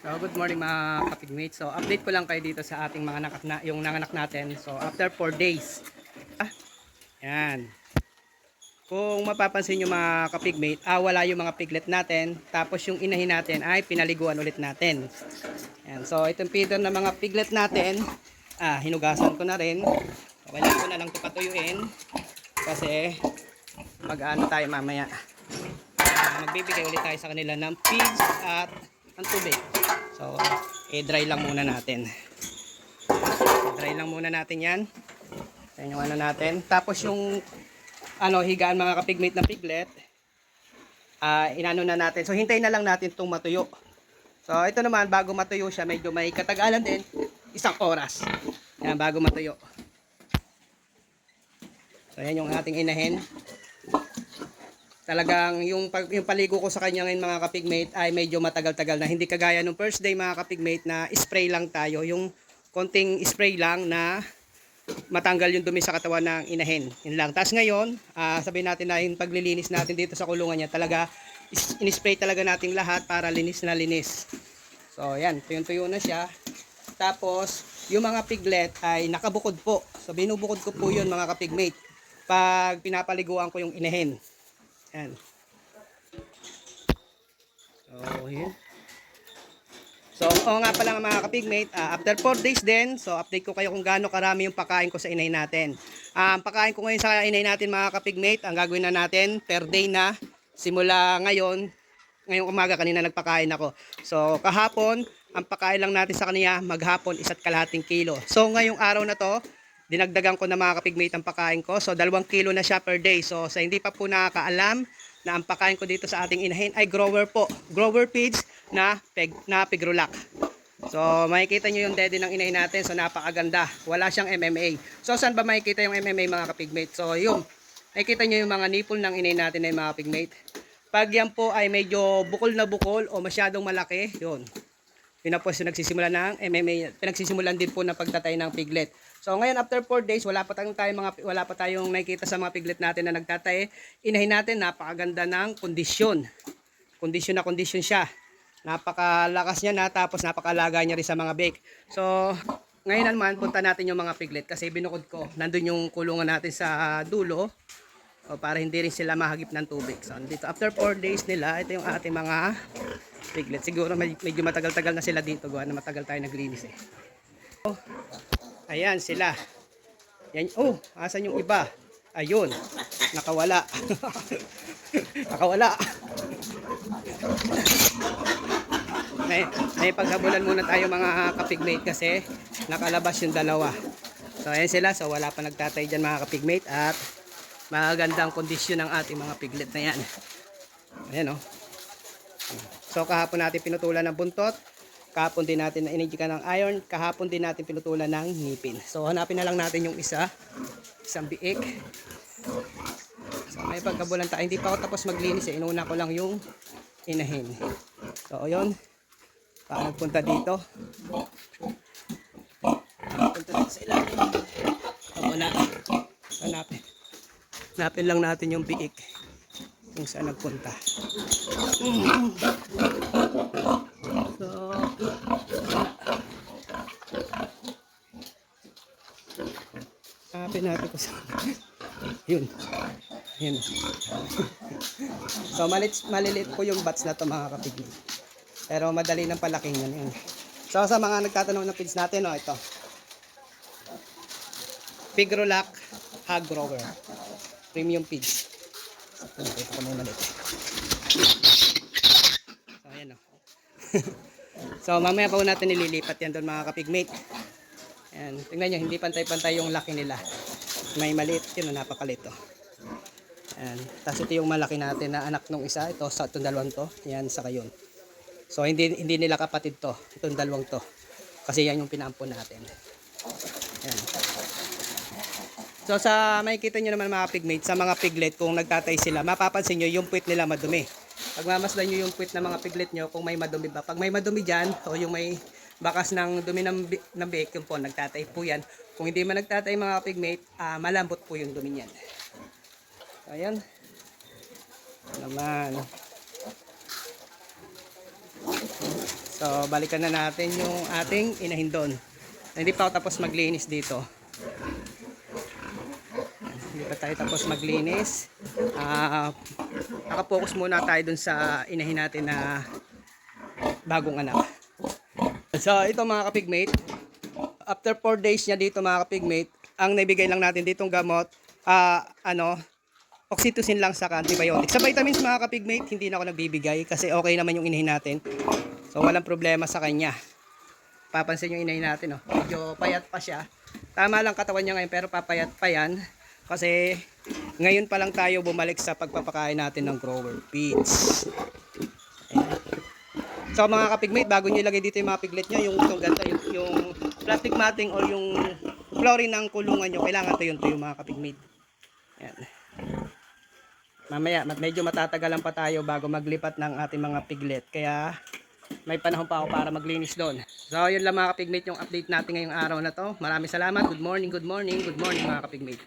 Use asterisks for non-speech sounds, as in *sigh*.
So, good morning mga kapigmates. So, update ko lang kayo dito sa ating mga nakak na, yung nanganak natin. So, after 4 days. Ah, yan. Kung mapapansin nyo mga kapigmate, ah, wala yung mga piglet natin. Tapos yung inahin natin ay pinaliguan ulit natin. Yan. So, itong feeder ng mga piglet natin, ah, hinugasan ko na rin. So, kailangan ko na lang ito. Kasi, mag-ano tayo mamaya. Ah, magbibigay ulit tayo sa kanila ng pigs at ng tubig. So, i-dry lang muna natin. I-dry lang muna natin yan. Yan yung ano natin. Tapos yung ano, higaan mga kapigmate ng piglet, ah inano na natin. So, hintayin na lang natin itong matuyo. So, ito naman, bago matuyo siya, medyo may katagalan din. Isang oras. Yan, bago matuyo. So, yan yung ating inahin talagang yung, yung paligo ko sa kanya ngayon mga kapigmate ay medyo matagal-tagal na. Hindi kagaya nung first day mga kapigmate na spray lang tayo. Yung konting spray lang na matanggal yung dumi sa katawan ng inahin. Yun lang. Tapos ngayon, ah, sabihin natin na yung paglilinis natin dito sa kulungan niya, talaga in-spray talaga natin lahat para linis na linis. So yan, tuyong-tuyo na siya. Tapos, yung mga piglet ay nakabukod po. So binubukod ko po yun mga kapigmate. Pag pinapaliguan ko yung inahin. Yan. So, yun. So, oo nga pala mga kapigmate, ah, after 4 days din, so update ko kayo kung gaano karami yung pakain ko sa inay natin. Ah, ang pakain ko ngayon sa inay natin mga kapigmate, ang gagawin na natin per day na, simula ngayon, ngayong umaga kanina nagpakain ako. So, kahapon, ang pakain lang natin sa kanya, maghapon, isa't kalahating kilo. So, ngayong araw na to, dinagdagan ko na mga kapigmate ang pakain ko. So, dalawang kilo na siya per day. So, sa hindi pa po nakakaalam na ang pakain ko dito sa ating inahin ay grower po. Grower feeds na, peg, na pigrulac. So, makikita nyo yung dede ng inahin natin. So, napakaganda. Wala siyang MMA. So, saan ba makikita yung MMA mga kapigmate? So, yun. Makikita nyo yung mga nipple ng inahin natin ay mga kapigmate. Pag yan po ay medyo bukol na bukol o masyadong malaki, yun. Yun na po yung nagsisimula ng MMA. Pinagsisimulan din po ng pagtatay ng piglet. So ngayon after 4 days, wala pa tayong, tayong mga wala pa tayong nakikita sa mga piglet natin na nagtatay. Inahin natin napakaganda ng kondisyon. Kondisyon na kondisyon siya. Napakalakas niya na tapos napakalaga niya rin sa mga bake. So ngayon naman punta natin yung mga piglet kasi binukod ko. Nandun yung kulungan natin sa dulo. O, para hindi rin sila mahagip ng tubig. So, dito, after 4 days nila, ito yung ating mga piglet. Siguro med- medyo matagal-tagal na sila dito. Gawa na matagal tayo naglinis eh. Oh, ayan sila. Yan, oh, asan yung iba? Ayun, nakawala. *laughs* nakawala. may, may paghabulan muna tayo mga kapigmate kasi nakalabas yung dalawa. So, ayan sila. So, wala pa nagtatay dyan mga kapigmate at magandang kondisyon ng ating mga piglet na yan. Ayan o. Oh. So kahapon natin pinutulan ng buntot. Kahapon din natin na inijika ng iron. Kahapon din natin pinutulan ng ngipin. So hanapin na lang natin yung isa. Isang biik. So may pagkabulan tayo. Hindi pa ako tapos maglinis eh. Inuna ko lang yung inahin. So yun. Paano nagpunta dito? Punta dito sa ilalim. So wala. Hanapin. Hanapin lang natin yung biik kung saan nagpunta. So, hanapin natin kung saan. Yun. Yun. so, malit, maliliit po yung bats na to mga kapigli. Pero madali ng palaking yan. yun. So, sa mga nagtatanong ng feeds natin, oh, ito. Pigrolac Hog Grower. Premium feeds. So, nakita ko na yung maliit. So, ayan o. *laughs* so, mamaya pa natin nililipat yan doon mga kapigmate. Ayan. Tingnan nyo, hindi pantay-pantay yung laki nila. May maliit. Yun, napakalit o. Ayan. Tapos ito yung malaki natin na anak nung isa. Ito, sa itong dalawang to. Yan, sa kayon. So, hindi, hindi nila kapatid to. Itong dalawang to. Kasi yan yung pinaampon natin. Ayan. So sa makikita nyo naman mga pigmates, sa mga piglet kung nagtatay sila, mapapansin nyo yung puwit nila madumi. Pag mamasdan nyo yung puwit ng mga piglet nyo kung may madumi ba. Pag may madumi dyan, o yung may bakas ng dumi ng, ng biik, yun po, nagtatay po yan. Kung hindi man nagtatay mga pigmate, ah, malambot po yung dumi niyan. So ayan. Naman. So, balikan na natin yung ating inahin doon. Hindi pa ako tapos maglinis dito. Hindi tayo tapos maglinis. Ah, nakapokus muna tayo dun sa inahin natin na bagong anak. So, ito mga kapigmate, after 4 days niya dito mga kapigmate, ang naibigay lang natin ditong gamot, ah, ano, oxytocin lang sa antibiotic. Sa vitamins mga kapigmate, hindi na ako nagbibigay kasi okay naman yung inahin natin. So, walang problema sa kanya. Papansin yung inahin natin, oh. medyo payat pa siya. Tama lang katawan niya ngayon pero papayat pa yan. Kasi ngayon pa lang tayo bumalik sa pagpapakain natin ng grower feeds. So mga kapigmate, bago nyo ilagay dito yung mga piglet nyo, yung itong ganito, yung, yung plastic matting or yung flooring ng kulungan nyo, kailangan to yun to yung mga kapigmate. Yan. Mamaya, medyo matatagalan pa tayo bago maglipat ng ating mga piglet. Kaya may panahon pa ako para maglinis doon. So yun lang mga kapigmate yung update natin ngayong araw na to. Maraming salamat. Good morning, good morning, good morning mga kapigmate.